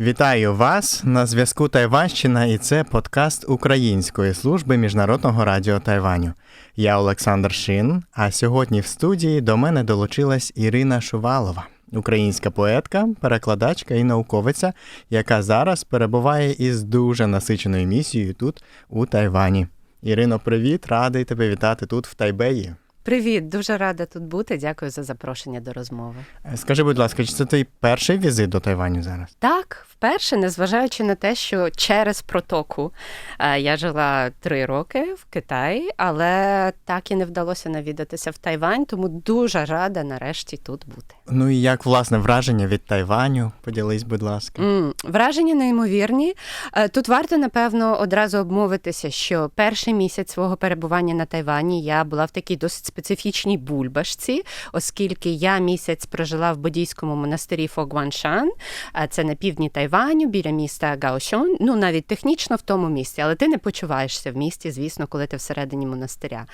Вітаю вас на зв'язку Тайванщина, і це подкаст Української служби міжнародного радіо Тайваню. Я Олександр Шин. А сьогодні в студії до мене долучилась Ірина Шувалова, українська поетка, перекладачка і науковиця, яка зараз перебуває із дуже насиченою місією тут, у Тайвані. Ірино, привіт, радий тебе вітати тут в Тайбеї. Привіт, дуже рада тут бути. Дякую за запрошення до розмови. Е, Скажи, будь ласка, чи це твій перший візит до Тайваню зараз? Так, вперше, незважаючи на те, що через протоку е, я жила три роки в Китаї, але так і не вдалося навідатися в Тайвань, тому дуже рада нарешті тут бути. Ну і як власне враження від Тайваню? Поділись, будь ласка. М, Враження неймовірні. Е, Тут варто, напевно, одразу обмовитися, що перший місяць свого перебування на Тайвані я була в такій досить специфічній бульбашці, оскільки я місяць прожила в буддійському монастирі Фогваншан, це на півдні Тайваню, біля міста Гаошон, ну навіть технічно в тому місті, але ти не почуваєшся в місті, звісно, коли ти всередині монастиря.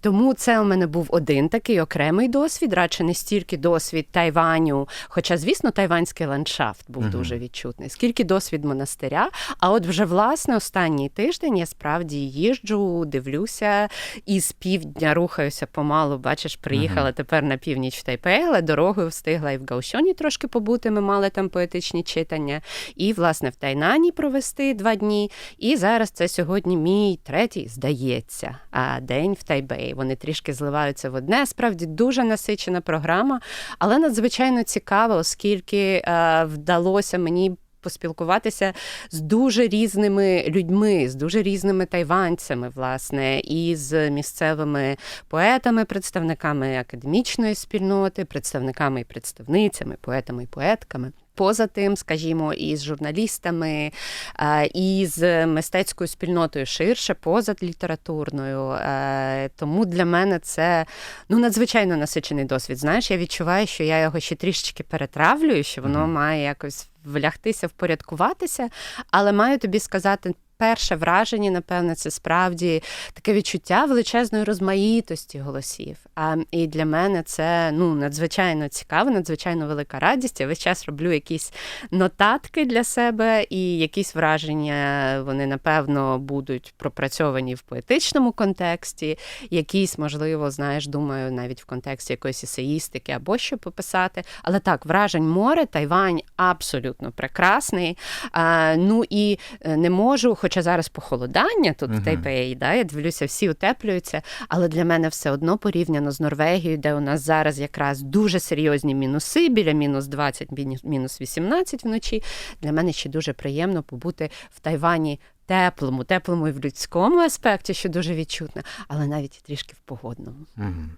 Тому це у мене був один такий окремий досвід, радше не стільки досвід Тайваню, хоча, звісно, тайванський ландшафт був дуже відчутний, скільки досвід монастиря. А от вже власне останній тиждень я справді їжджу, дивлюся і з півдня рухаюся помалу. Бачиш, приїхала тепер на північ в Тайпей, але дорогою встигла і в Гаусьоні трошки побути. Ми мали там поетичні читання, і власне в Тайнані провести два дні. І зараз це сьогодні мій третій, здається, а, день в Тайбеї. Вони трішки зливаються в одне. Справді дуже насичена програма, але надзвичайно цікава, оскільки е, вдалося мені. Поспілкуватися з дуже різними людьми, з дуже різними тайванцями, власне, і з місцевими поетами, представниками академічної спільноти, представниками і представницями, поетами і поетками. Поза тим, скажімо, і з журналістами, е, і з мистецькою спільнотою ширше, поза літературною. Е, Тому для мене це ну надзвичайно насичений досвід. Знаєш, я відчуваю, що я його ще трішечки перетравлюю, що воно має якось влягтися, впорядкуватися, але маю тобі сказати. Перше враження, напевне, це справді таке відчуття величезної розмаїтості голосів. А і для мене це ну надзвичайно цікаво, надзвичайно велика радість. Я весь час роблю якісь нотатки для себе, і якісь враження вони напевно будуть пропрацьовані в поетичному контексті. Якісь, можливо, знаєш, думаю, навіть в контексті якоїсь есеїстики або що пописати. Але так, вражень море, Тайвань абсолютно прекрасний. А, ну і е, не можу, хоча зараз похолодання тут в Тайпеї, да, я дивлюся, всі утеплюються, але для мене все одно порівняно з Норвегією, де у нас зараз якраз дуже серйозні мінуси, біля мінус 20, мінус- мінус 18 вночі. Для мене ще дуже приємно побути в Тайвані. Теплому, теплому і в людському аспекті, що дуже відчутно, але навіть трішки в погодному. Мгм.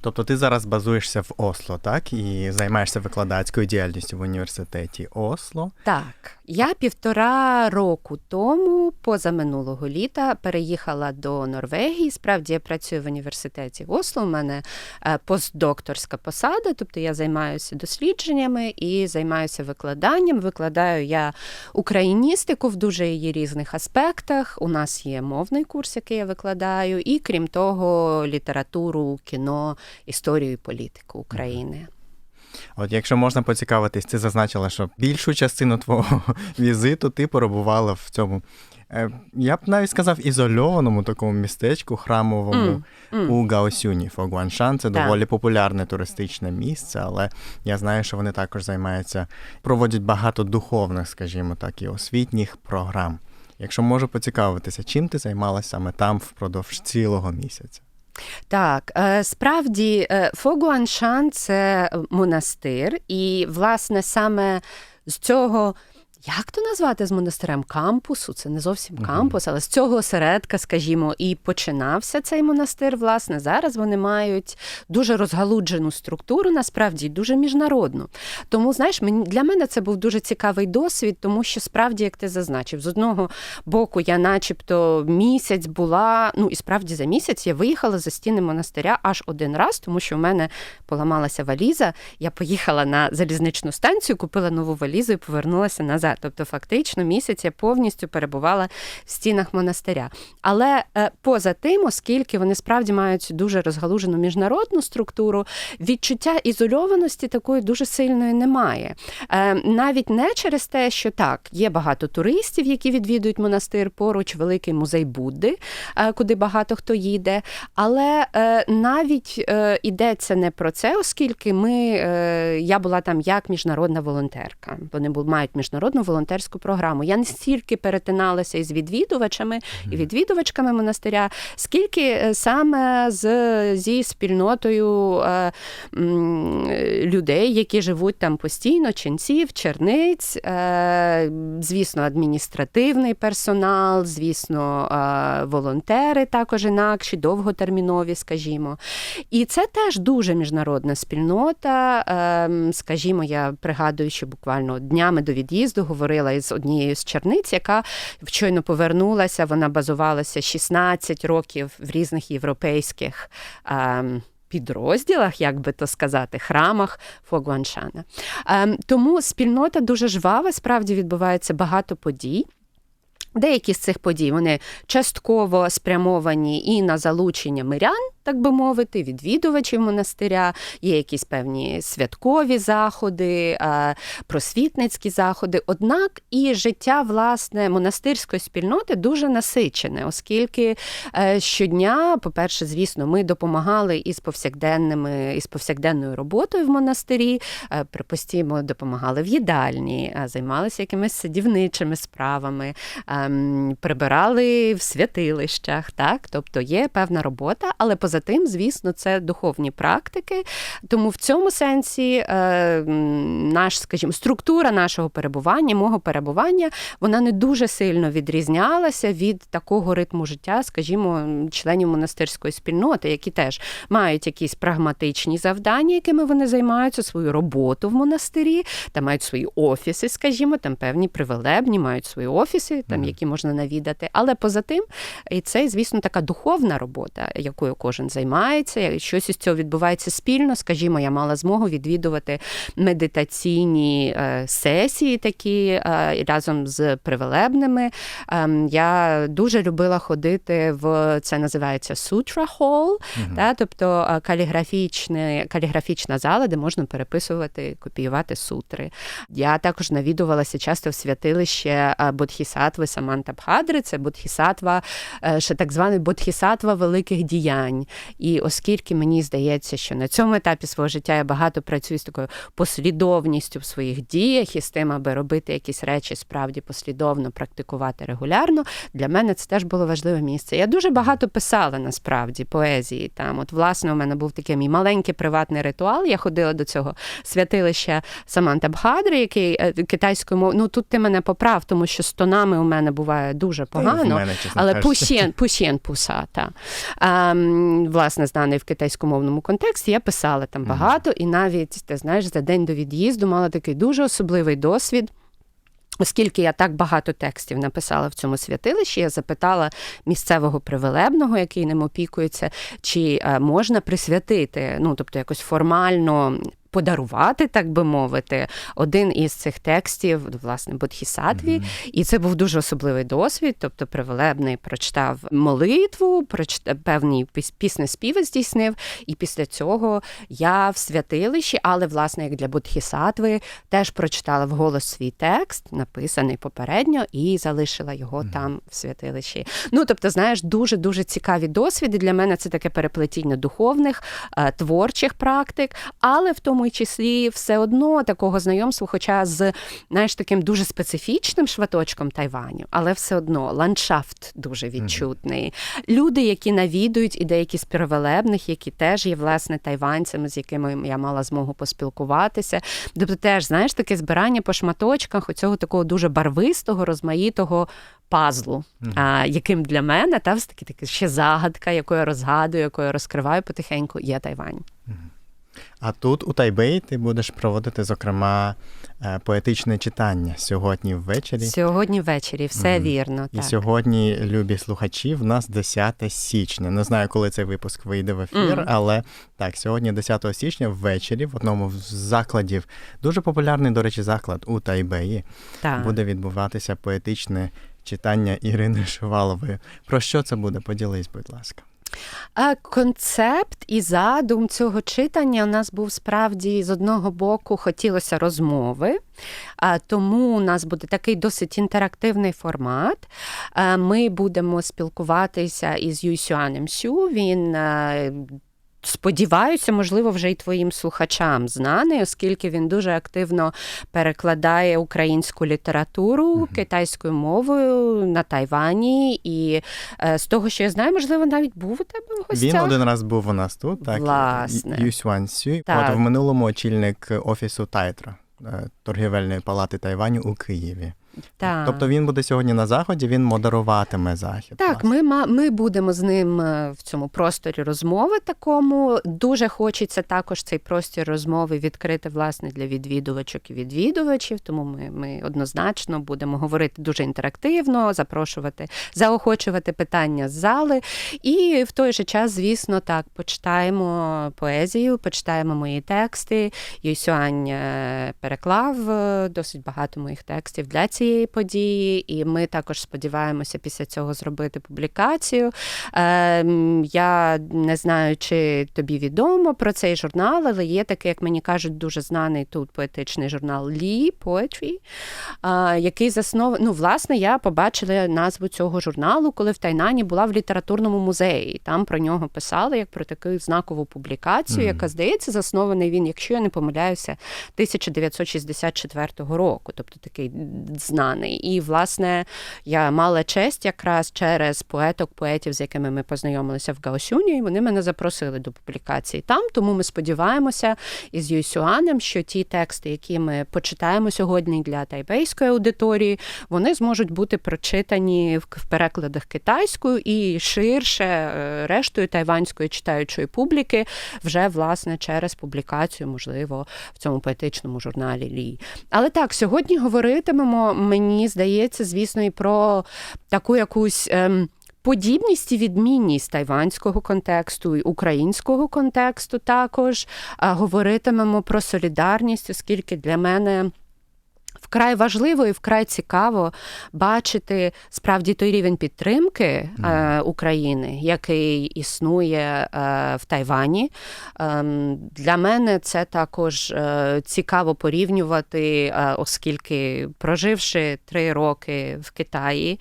Тобто ти зараз базуєшся в Осло, так? І займаєшся викладацькою діяльністю в університеті Осло. Так, я півтора року тому, позаминулого літа, переїхала до Норвегії. Справді я працюю в університеті в Осло. У мене е, постдокторська посада, тобто я займаюся дослідженнями і займаюся викладанням. Викладаю я україністику в дуже її різних аспектах. У нас є мовний курс, який я викладаю, і крім того, літературу, кіно, історію і політику України. От якщо можна поцікавитись, ти зазначила, що більшу частину твого візиту ти перебувала в цьому. е, Я б навіть сказав ізольованому такому містечку храмовому М, м. у Гаосюні. Фогуаншан це Так. доволі популярне туристичне місце, але я знаю, що вони також займаються, проводять багато духовних, скажімо так, і освітніх програм. Якщо можу поцікавитися, чим ти займалася саме там впродовж цілого місяця? Так, е, справді е, Фогуаншан це монастир, і, власне, саме з цього. Як то назвати з монастирем кампусу? Це не зовсім кампус, але з цього осередка, скажімо, і починався цей монастир. Власне, зараз вони мають дуже розгалуджену структуру, насправді дуже міжнародну. Тому, знаєш, для мене це був дуже цікавий досвід, тому що справді, як ти зазначив, з одного боку я, начебто, місяць була. Ну і справді за місяць я виїхала за стіни монастиря аж один раз, тому що в мене поламалася валіза. Я поїхала на залізничну станцію, купила нову валізу і повернулася назад Да, тобто, фактично, місяць я повністю перебувала в стінах монастиря. Але е, поза тим, оскільки вони справді мають дуже розгалужену міжнародну структуру, відчуття ізольованості такої дуже сильної немає. Е, навіть не через те, що так, є багато туристів, які відвідують монастир, поруч великий музей Будди, е, куди багато хто їде. Але навіть йдеться не про це, оскільки ми, я була там як міжнародна волонтерка. Вони мають міжнародну волонтерську програму. Я не стільки перетиналася із відвідувачами і відвідувачками монастиря, скільки е, саме з, зі спільнотою е, м, людей, які живуть там постійно, ченців, черниць, е, звісно, адміністративний персонал, звісно, е, волонтери також інакші, довготермінові, скажімо. І це теж дуже міжнародна спільнота. Ем, Скажімо, я пригадую, що буквально днями до від'їзду говорила із однією з черниць, яка щойно повернулася. Вона базувалася 16 років в різних європейських. ем, Підрозділах, як би то сказати, храмах Фогуаншана. Ем, тому спільнота дуже жвава, справді відбувається багато подій. Деякі з цих подій вони частково спрямовані і на залучення мирян, так би мовити, відвідувачів монастиря. Є якісь певні святкові заходи, просвітницькі заходи. Однак і життя власне монастирської спільноти дуже насичене, оскільки е, щодня, по-перше, звісно, ми допомагали із повсякденними із повсякденною роботою в монастирі. е, Припустімо, допомагали в їдальні, е, займалися якимись садівничими справами, ем, прибирали в святилищах. Так, тобто є певна робота, але поза тим, звісно, це духовні практики. Тому в цьому сенсі е, наш, скажімо, структура нашого перебування, мого перебування, вона не дуже сильно відрізнялася від такого ритму життя, скажімо, членів монастирської спільноти, які теж мають якісь прагматичні завдання, якими вони займаються, свою роботу в монастирі, там мають свої офіси, скажімо, там певні привилебні, мають свої офіси, там які можна навідати. Але поза тим, і це, звісно, така духовна робота, якою кожен займається. Щось із цього відбувається спільно. Скажімо, я мала змогу відвідувати медитаційні е, сесії, такі е, разом з привилебними. Ем, Я дуже любила ходити в це називається Sutra Hall, та, тобто е, каліграфічне, каліграфічна зала, де можна переписувати, копіювати сутри. Я також навідувалася часто в святилище Бодхісатви Саманта Бхадри. Це Бодхісатва, ще так званий Бодхісатва великих діянь. І оскільки мені здається, що на цьому етапі свого життя я багато працюю з такою послідовністю в своїх діях і з тим, аби робити якісь речі справді послідовно, практикувати регулярно, для мене це теж було важливе місце. Я дуже багато писала насправді поезії. Там, от, власне, у мене був такий мій маленький приватний ритуал. Я ходила до цього святилища Саманта Бхадри, який е, китайською мовою. Ну тут ти мене поправ, тому що з тонами у мене буває дуже погано. мене, чесно Але пусєн, пусєн пуса, та. Ем, власне, знаний в китайськомовному контексті, я писала там багато, і навіть, ти знаєш, за день до від'їзду мала такий дуже особливий досвід. Оскільки я так багато текстів написала в цьому святилищі, я запитала місцевого привилебного, який ним опікується, чи е, можна присвятити, ну тобто якось формально. Подарувати, так би мовити, один із цих текстів, власне, Бодхісатві. Mm-hmm. І це був дуже особливий досвід. Тобто, привилебний прочитав молитву, прочитав певний пісне співи здійснив. І після цього я в святилищі, але, власне, як для Бодхісатви, теж прочитала вголос свій текст, написаний попередньо, і залишила його mm-hmm. там в святилищі. Ну, тобто, знаєш, дуже дуже цікаві досвіди. Для мене це таке переплетіння духовних, творчих практик, але в тому тому числі все одно такого знайомства, хоча з знаєш, таким дуже специфічним шваточком Тайваню, але все одно ландшафт дуже відчутний. Mm-hmm. Люди, які навідують, і деякі з первелебних, які теж є власне тайванцями, з якими я мала змогу поспілкуватися. Тобто, теж знаєш таке збирання по шматочках оцього такого дуже барвистого, розмаїтого. Пазлу, mm-hmm. а, яким для мене та таки таки ще загадка, яку я розгадую, яку я розкриваю потихеньку, є Тайвань. А тут у Тайбеї ти будеш проводити, зокрема, е, поетичне читання сьогодні ввечері. Сьогодні ввечері, все Мгм. вірно. І так. сьогодні, любі слухачі, в нас 10 січня. Не знаю, коли цей випуск вийде в ефір, Мгм. але так, сьогодні, 10 січня, ввечері, в одному з закладів, дуже популярний, до речі, заклад у Тайбеї, так. буде відбуватися поетичне читання Ірини Шувалової. Про що це буде? Поділись, будь ласка. Концепт і задум цього читання у нас був справді з одного боку хотілося розмови, тому у нас буде такий досить інтерактивний формат. Ми будемо спілкуватися із Юйсюанем Сю. Він е, Сподіваюся, можливо, вже й твоїм слухачам знаний, оскільки він дуже активно перекладає українську літературу Мгм. китайською мовою на Тайвані. І е, з того, що я знаю, можливо, навіть був у тебе в гостях. Він один раз був у нас тут, так Власне. Юсюан. От в минулому очільник офісу Тайтра. е, Торгівельної палати Тайваню у Києві. Так. Тобто він буде сьогодні на заході, він модеруватиме захід. Так, власне. ми, ми будемо з ним е, в цьому просторі розмови такому. Дуже хочеться також цей простір розмови відкрити власне для відвідувачок і відвідувачів. Тому ми, ми однозначно будемо говорити дуже інтерактивно, запрошувати, заохочувати питання з зали. І в той же час, звісно, так, почитаємо поезію, почитаємо мої тексти. Юсюань е, переклав е, досить багато моїх текстів для цієї події, і ми також сподіваємося після цього зробити публікацію. Е, я не знаю, чи тобі відомо про цей журнал, але є такий, як мені кажуть, дуже знаний тут поетичний журнал Лі Poetry, е, який заснований. Ну, власне, я побачила назву цього журналу, коли в Тайнані була в літературному музеї. Там про нього писали як про таку знакову публікацію, Мгм. яка здається, заснований він, якщо я не помиляюся, 1964 року, тобто такий знаний. І, власне, я мала честь якраз через поеток, поетів, з якими ми познайомилися в Гаосюні, і вони мене запросили до публікації там. Тому ми сподіваємося із Юйсюанем, що ті тексти, які ми почитаємо сьогодні для тайбейської аудиторії, вони зможуть бути прочитані в перекладах китайською і ширше е, рештою тайванської читаючої публіки, вже власне через публікацію, можливо, в цьому поетичному журналі Лі. Але так, сьогодні говоритимемо, мені здається, звісно, і про таку якусь. Ем, Подібність і відмінність тайванського контексту і українського контексту також говоритимемо про солідарність, оскільки для мене вкрай важливо і вкрай цікаво бачити справді той рівень підтримки е, України, який існує е, в Тайвані. Ем, для мене це також е, цікаво порівнювати, е, оскільки проживши три роки в Китаї,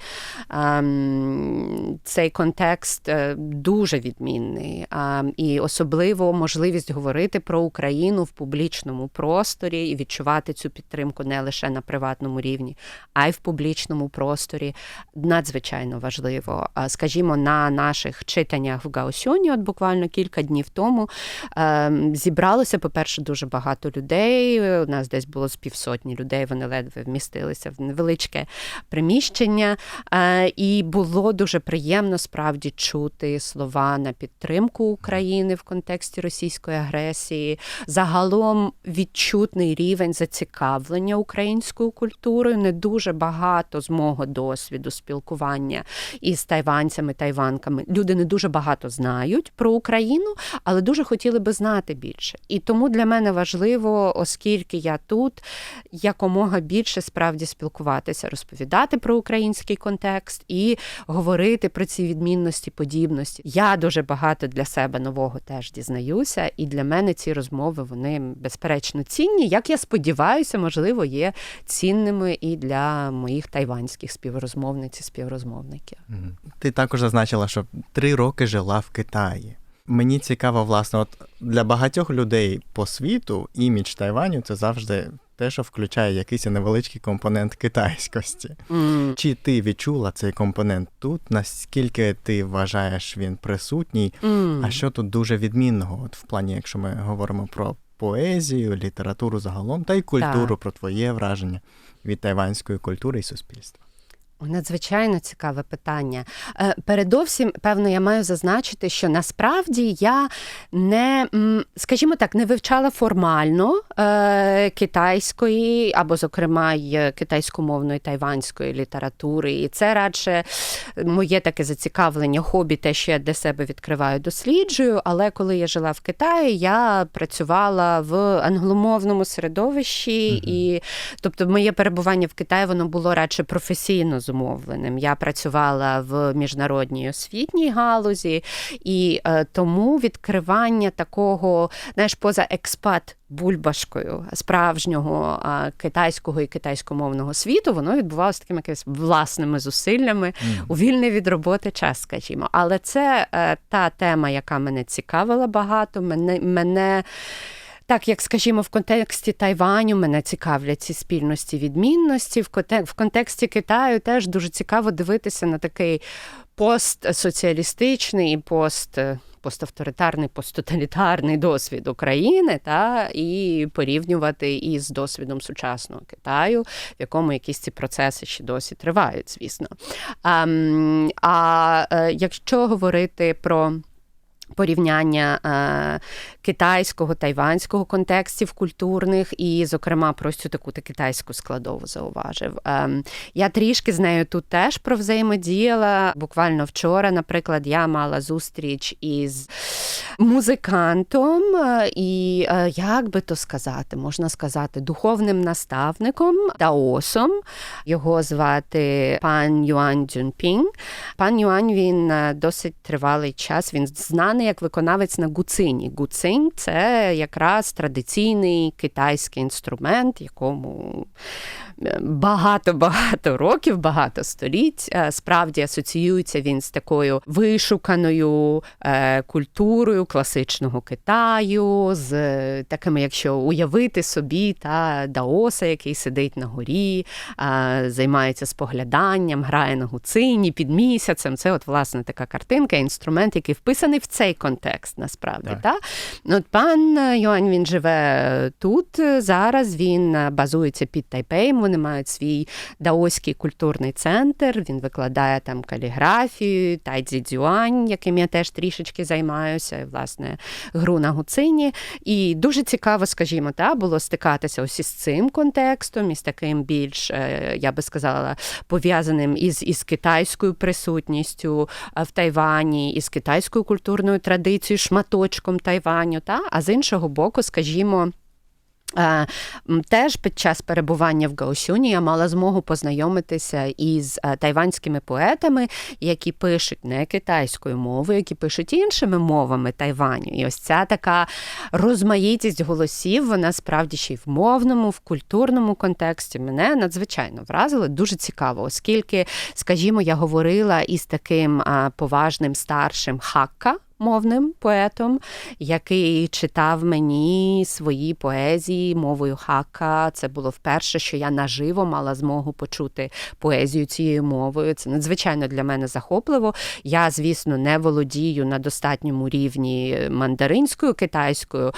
ем, цей контекст е, дуже відмінний. А, І особливо можливість говорити про Україну в публічному просторі і відчувати цю підтримку не лише на приватному рівні, а й в публічному просторі надзвичайно важливо. Скажімо, на наших читаннях в Гаосюні, от буквально кілька днів тому, ем, зібралося, по-перше, дуже багато людей. У нас десь було з півсотні людей, вони ледве вмістилися в невеличке приміщення. Е, І було дуже приємно справді чути слова на підтримку України в контексті російської агресії. Загалом відчутний рівень зацікавлення українською культурою. Не дуже багато з мого досвіду спілкування із тайванцями, тайванками. Люди не дуже багато знають про Україну, але дуже хотіли би знати більше. І тому для мене важливо, оскільки я тут якомога більше справді спілкуватися, розповідати про український контекст і говорити про ці відмінності, подібності. Я дуже багато для себе нового теж дізнаюся, і для мене ці розмови вони безперечно цінні. Як я сподіваюся, можливо, є цінними і для моїх тайванських співрозмовниць і співрозмовників. Ти також зазначила, що три роки жила в Китаї. Мені цікаво, власне, от для багатьох людей по світу імідж Тайваню це завжди те, що включає якийсь невеличкий компонент китайськості. М. Чи ти відчула цей компонент тут? Наскільки ти вважаєш він присутній? М. А що тут дуже відмінного? От в плані, якщо ми говоримо про поезію, літературу загалом, та й культуру, Так. про твоє враження від тайванської культури і суспільства. Надзвичайно цікаве питання. Е, Передовсім, певно, я маю зазначити, що насправді я не, скажімо так, не вивчала формально е, китайської або, зокрема, й китайськомовної тайванської літератури. І це радше моє таке зацікавлення, хобі, те, що я для себе відкриваю, досліджую. Але коли я жила в Китаї, я працювала в англомовному середовищі, і тобто моє перебування в Китаї воно було радше професійно зумовленим. Я працювала в міжнародній освітній галузі, і е, тому відкривання такого, знаєш, поза експат. Бульбашкою справжнього а, китайського і китайськомовного світу воно відбувалося такими якимись власними зусиллями у вільний від роботи час, скажімо. Але це е, та тема, яка мене цікавила багато. Мене мене. Так, як скажімо, в контексті Тайваню мене цікавлять ці спільності відмінності. В контексті Китаю теж дуже цікаво дивитися на такий постсоціалістичний і пост. Поставторитарний, посттоталітарний досвід України та і порівнювати із досвідом сучасного Китаю, в якому якісь ці процеси ще досі тривають, звісно. А, а е, якщо говорити про порівняння е, китайського, тайванського контекстів культурних, і, зокрема, про цю таку та китайську складову зауважив. Е, я трішки з нею тут теж про взаємодіяла. Буквально вчора, наприклад, я мала зустріч із музикантом, е, і е, як би то сказати, можна сказати, духовним наставником Даосом. Його звати пан Юан Джунпінг. Пан Юань він е, досить тривалий час. Він знаний як виконавець на гуцині. Гуцинь це якраз традиційний китайський інструмент, якому багато-багато років, багато століть. Е, Справді асоціюється він з такою вишуканою е, культурою класичного Китаю, з е, такими, якщо уявити собі, та Даоса, який сидить на горі, е, займається спогляданням, грає на гуцині під місяцем. Це, от, власне, така картинка, інструмент, який вписаний в цей контекст, насправді. Так. Та? От пан Йоань він живе тут е, зараз. Він е, базується під Тайпеєм. Вони мають свій даоський культурний центр. Він викладає там каліграфію, тайцзідзюань, яким я теж трішечки займаюся, і, власне, гру на гуцині. І дуже цікаво, скажімо, та було стикатися ось із цим контекстом, із таким більш, е, я би сказала, пов'язаним із, із китайською присутністю е, в Тайвані, із китайською культурною традицією, шматочком Тайваню. Та? А з іншого боку, скажімо. Е, Теж під час перебування в Гаосюні я мала змогу познайомитися із е, тайванськими поетами, які пишуть не китайською мовою, які пишуть іншими мовами Тайваню. І ось ця така розмаїтість голосів, вона справді ще й в мовному, в культурному контексті мене надзвичайно вразила. Дуже цікаво, оскільки, скажімо, я говорила із таким поважним старшим хакка. Мовним поетом, який читав мені свої поезії мовою хака. Це було вперше, що я наживо мала змогу почути поезію цією мовою. Це надзвичайно для мене захопливо. Я, звісно, не володію на достатньому рівні мандаринською китайською,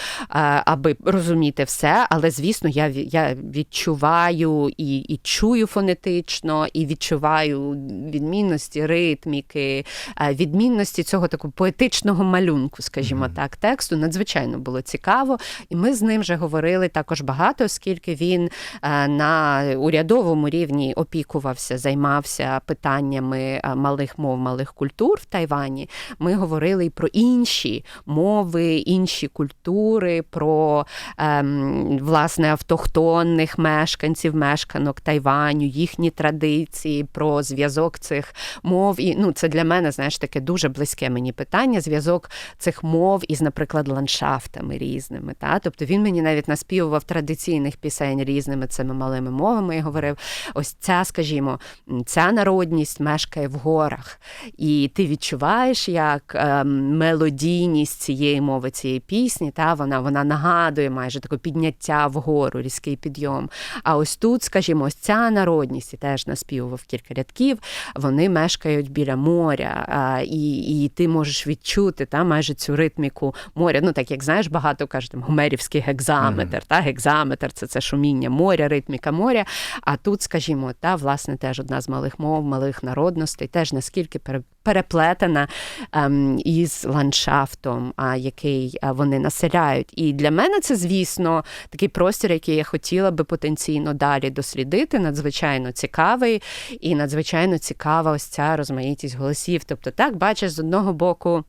аби розуміти все. Але, звісно, я, я відчуваю і, і чую фонетично, і відчуваю відмінності ритміки, е, відмінності цього такого поетичного малюнку, скажімо так, тексту. Надзвичайно було цікаво. І ми з ним вже говорили також багато, оскільки він е, на урядовому рівні опікувався, займався питаннями е, малих мов, малих культур в Тайвані. Ми говорили і про інші мови, інші культури, про ем, власне автохтонних мешканців, мешканок Тайваню, їхні традиції, про зв'язок цих мов. І ну, це для мене, знаєш, таке дуже близьке мені питання. Зв'язок цих мов із, наприклад, ландшафтами різними. Та? Тобто він мені навіть наспівував традиційних пісень різними цими малими мовами і говорив: ось ця, скажімо, ця народність мешкає в горах. І ти відчуваєш, як ем, мелодійність цієї мови, цієї пісні, та вона, вона нагадує майже таке підняття вгору, різкий підйом. А ось тут, скажімо, ось ця народність, і теж наспівував кілька рядків, вони мешкають біля моря, і, і ти можеш відчути. Відчути та майже цю ритміку моря. Ну так як знаєш, багато кажуть, там гомерівський гекзаметр, mm-hmm. та гекзаметр це це шуміння моря, ритміка моря. А тут, скажімо, та власне теж одна з малих мов, малих народностей, теж наскільки переплетена ем, із ландшафтом, а, який а, вони населяють. І для мене це, звісно, такий простір, який я хотіла би потенційно далі дослідити. Надзвичайно цікавий і надзвичайно цікава ось ця розмаїтість голосів. Тобто, так бачиш з одного боку.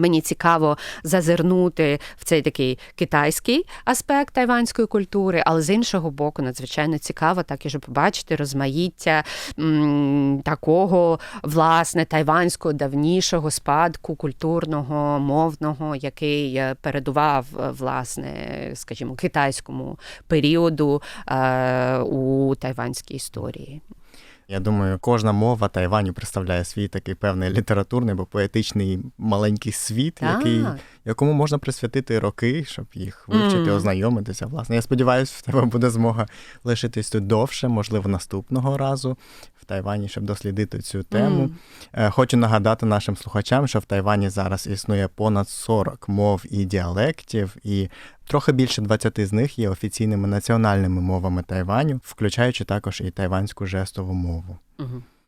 Мені цікаво зазирнути в цей такий китайський аспект тайванської культури, але з іншого боку, надзвичайно цікаво так і побачити розмаїття м, такого власне тайванського давнішого спадку культурного, мовного, який е, передував власне, скажімо, китайському періоду е, у тайванській історії. Я думаю, кожна мова Тайваню представляє свій такий певний літературний або поетичний маленький світ, так. який, якому можна присвятити роки, щоб їх вивчити, mm. ознайомитися. Власне, я сподіваюся, в тебе буде змога лишитись тут довше, можливо, наступного разу в Тайвані, щоб дослідити цю тему. Mm. Хочу нагадати нашим слухачам, що в Тайвані зараз існує понад 40 мов і діалектів, і Трохи більше 20 з них є офіційними національними мовами Тайваню, включаючи також і тайванську жестову мову.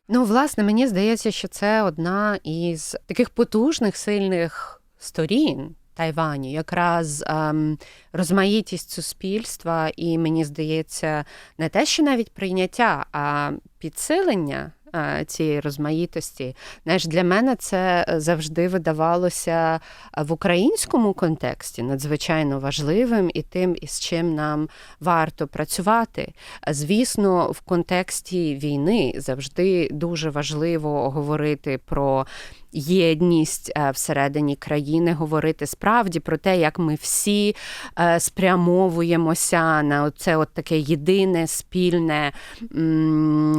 Ну, власне, мені здається, що це одна із таких потужних сильних сторін. Тайваню, якраз ем, розмаїтість суспільства, і мені здається, не те, що навіть прийняття, а підсилення Е, цієї розмаїтості. Знаєш, для мене це завжди видавалося в українському контексті надзвичайно важливим і тим, із чим нам варто працювати. Звісно, в контексті війни завжди дуже важливо говорити про єдність е, всередині країни, говорити справді про те, як ми всі е, спрямовуємося на це от таке єдине спільне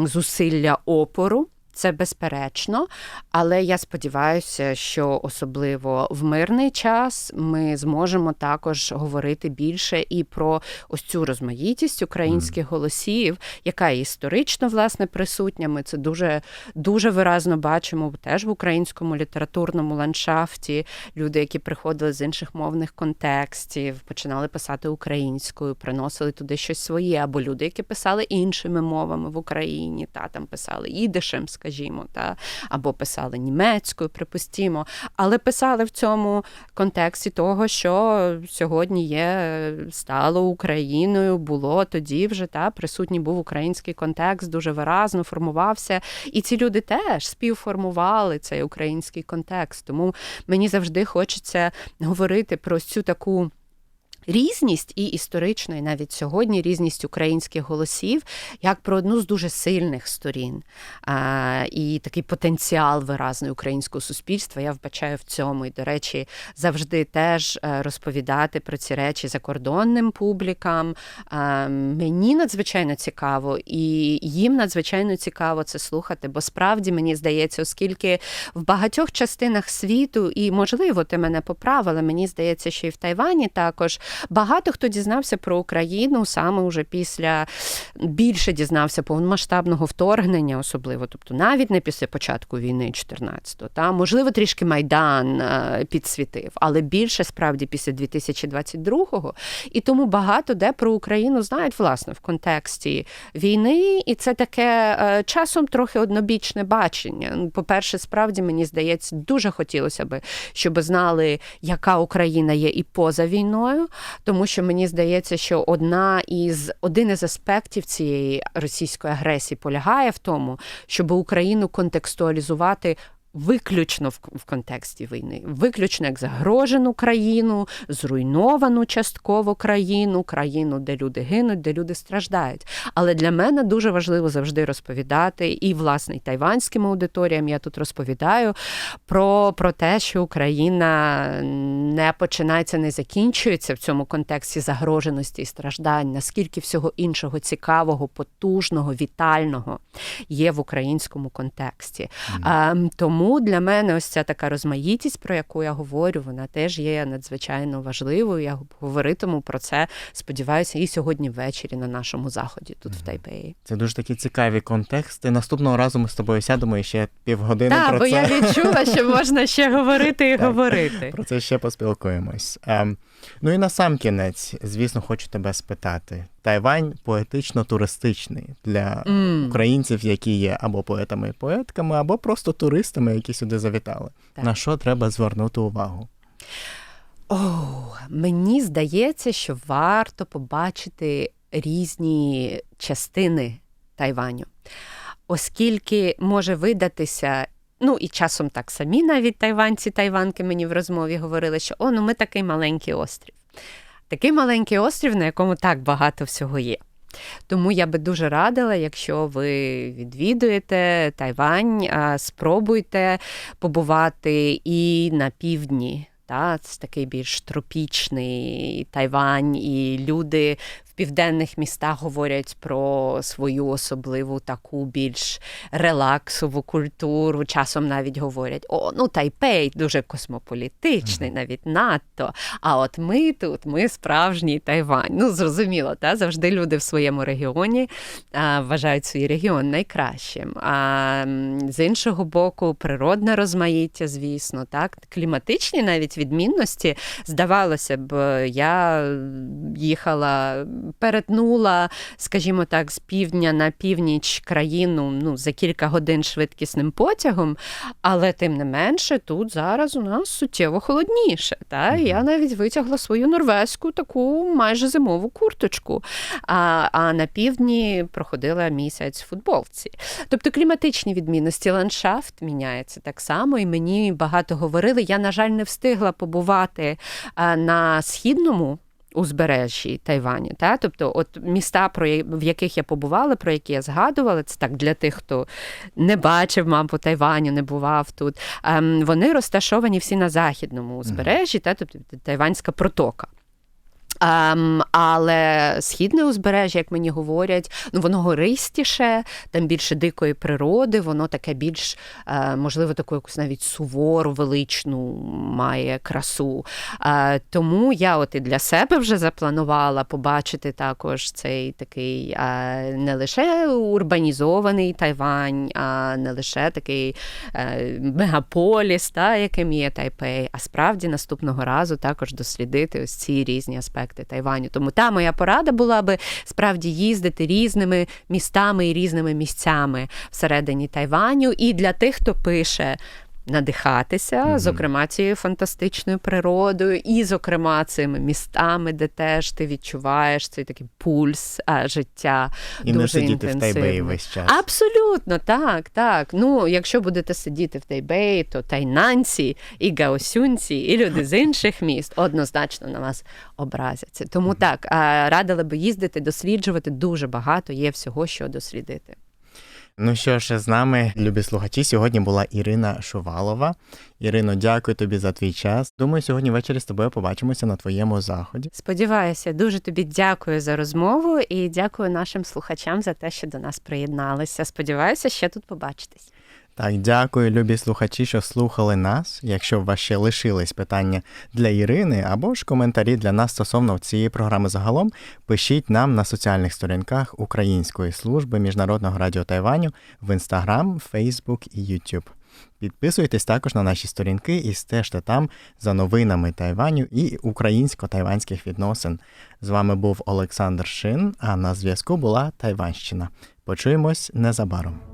зусилля опору. Це безперечно, але я сподіваюся, що особливо в мирний час ми зможемо також говорити більше і про ось цю розмаїтість українських голосів, яка історично власне присутня. Ми це дуже дуже виразно бачимо теж в українському літературному ландшафті. Люди, які приходили з інших мовних контекстів, починали писати українською, приносили туди щось своє, або люди, які писали іншими мовами в Україні, та там писали ідишем скажімо, та або писали німецькою, припустімо, але писали в цьому контексті того, що сьогодні є стало Україною, було тоді вже та присутній був український контекст, дуже виразно формувався. І ці люди теж співформували цей український контекст. Тому мені завжди хочеться говорити про цю таку. Різність і історично, і навіть сьогодні різність українських голосів як про одну з дуже сильних сторін. А, І такий потенціал виразний українського суспільства я вбачаю в цьому. І, до речі, завжди теж е, розповідати про ці речі закордонним публікам. А, Мені надзвичайно цікаво, і їм надзвичайно цікаво це слухати, бо справді мені здається, оскільки в багатьох частинах світу, і можливо, ти мене поправила, мені здається, що і в Тайвані також. Багато хто дізнався про Україну саме уже після більше дізнався повномасштабного вторгнення, особливо, тобто навіть не після початку війни 14-го, та можливо трішки майдан е, підсвітив, але більше справді після 2022-го. І тому багато де про Україну знають власне в контексті війни, і це таке е, часом трохи однобічне бачення. Ну, По-перше, справді мені здається, дуже хотілося би, щоб знали, яка Україна є і поза війною тому що мені здається, що одна із один із аспектів цієї російської агресії полягає в тому, щоб Україну контекстуалізувати виключно в, в контексті війни, виключно як загрожену країну, зруйновану частково країну, країну, де люди гинуть, де люди страждають. Але для мене дуже важливо завжди розповідати і власне і тайванським аудиторіям я тут розповідаю про, про те, що Україна не починається, не закінчується в цьому контексті загроженості і страждань, наскільки всього іншого цікавого, потужного, вітального є в українському контексті. Mm. А, тому Тому для мене ось ця така розмаїтість, про яку я говорю, вона теж є надзвичайно важливою. Я говоритиму про це, сподіваюся, і сьогодні ввечері на нашому заході тут в Тайпеї. Це дуже такі цікаві контексти. Наступного разу ми з тобою сядемо і ще півгодини Так, про бо це. я відчула, що можна ще говорити і Так. говорити. Про це ще поспілкуємось. Ем, ну і на сам кінець, звісно, хочу тебе спитати. Тайвань поетично-туристичний для М. українців, які є або поетами і поетками, або просто туристами, які сюди завітали. Так. На що треба звернути увагу? О, мені здається, що варто побачити різні частини Тайваню, оскільки може видатися. Ну і часом так самі навіть тайванці, тайванки мені в розмові говорили, що о, ну ми такий маленький острів. Такий маленький острів, на якому так багато всього є. Тому я би дуже радила, якщо ви відвідуєте Тайвань, спробуйте побувати і на півдні. Та, це такий більш тропічний Тайвань, і люди південних містах говорять про свою особливу таку більш релаксову культуру. Часом навіть говорять: о, ну Тайпей дуже космополітичний, навіть надто. А от ми тут, ми справжній Тайвань. Ну, зрозуміло, та завжди люди в своєму регіоні а, вважають свій регіон найкращим. А з іншого боку, природне розмаїття, звісно, так, кліматичні навіть відмінності. Здавалося б, я їхала, перетнула, скажімо так, з півдня на північ країну ну, за кілька годин швидкісним потягом, але тим не менше, тут зараз у нас суттєво холодніше. Та? Я навіть витягла свою норвезьку таку майже зимову курточку. А, а на півдні проходила місяць в футболці. Тобто кліматичні відмінності, ландшафт міняється так само, і мені багато говорили. Я, на жаль, не встигла побувати на східному. Узбережжі Тайвані, та тобто, от міста, про я- в яких я побувала, про які я згадувала, це так для тих, хто не бачив, маму Тайваню, не бував тут. Ем, вони розташовані всі на західному узбережжі, та тобто Тайванська протока. Ем, але східне узбережжя, як мені говорять, ну воно гористіше, там більше дикої природи, воно таке більш, е, можливо, таку якусь навіть сувору, величну має красу. Е, тому я от і для себе вже запланувала побачити також цей такий е, не лише урбанізований Тайвань, а не лише такий е, мегаполіс, та, яким є Тайпей, а справді наступного разу також дослідити ось ці різні аспекти Тайваню. Тому та моя порада була би справді їздити різними містами і різними місцями всередині Тайваню. І для тих, хто пише. Надихатися, Мгм. зокрема, цією фантастичною природою, і, зокрема, цими містами, де теж ти відчуваєш цей такий пульс а, життя. І не дуже сидіти в Тайбеї весь час. Абсолютно, так, так. Ну, якщо будете сидіти в Тайбеї, то тайнанці і гаосюнці, і люди з інших міст однозначно на вас образяться. Тому так, а, радила би їздити, досліджувати дуже багато є всього, що дослідити. Ну що ж, з нами, любі слухачі, сьогодні була Ірина Шувалова. Ірино, дякую тобі за твій час. Думаю, сьогодні ввечері з тобою побачимося на твоєму заході. Сподіваюся, дуже тобі дякую за розмову і дякую нашим слухачам за те, що до нас приєдналися. Сподіваюся, ще тут побачитись. Так, дякую, любі слухачі, що слухали нас. Якщо у вас ще лишились питання для Ірини або ж коментарі для нас стосовно цієї програми загалом, пишіть нам на соціальних сторінках Української служби Міжнародного радіо Тайваню в Instagram, Facebook і YouTube. Підписуйтесь також на наші сторінки і стежте там за новинами Тайваню і українсько-тайванських відносин. З вами був Олександр Шин, а на зв'язку була Тайванщина. Почуємось незабаром.